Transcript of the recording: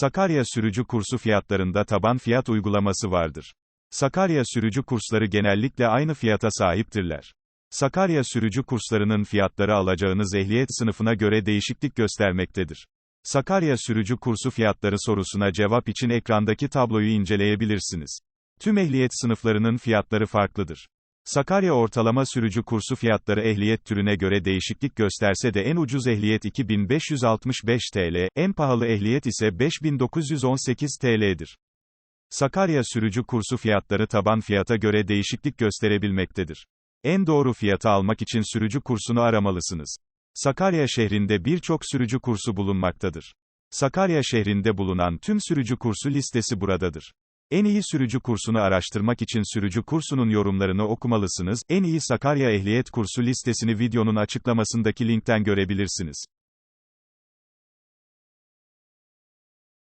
Sakarya sürücü kursu fiyatlarında taban fiyat uygulaması vardır. Sakarya sürücü kursları genellikle aynı fiyata sahiptirler. Sakarya sürücü kurslarının fiyatları alacağınız ehliyet sınıfına göre değişiklik göstermektedir. Sakarya sürücü kursu fiyatları sorusuna cevap için ekrandaki tabloyu inceleyebilirsiniz. Tüm ehliyet sınıflarının fiyatları farklıdır. Sakarya ortalama sürücü kursu fiyatları ehliyet türüne göre değişiklik gösterse de en ucuz ehliyet 2565 TL, en pahalı ehliyet ise 5918 TL'dir. Sakarya sürücü kursu fiyatları taban fiyata göre değişiklik gösterebilmektedir. En doğru fiyatı almak için sürücü kursunu aramalısınız. Sakarya şehrinde birçok sürücü kursu bulunmaktadır. Sakarya şehrinde bulunan tüm sürücü kursu listesi buradadır. En iyi sürücü kursunu araştırmak için sürücü kursunun yorumlarını okumalısınız. En iyi Sakarya ehliyet kursu listesini videonun açıklamasındaki linkten görebilirsiniz.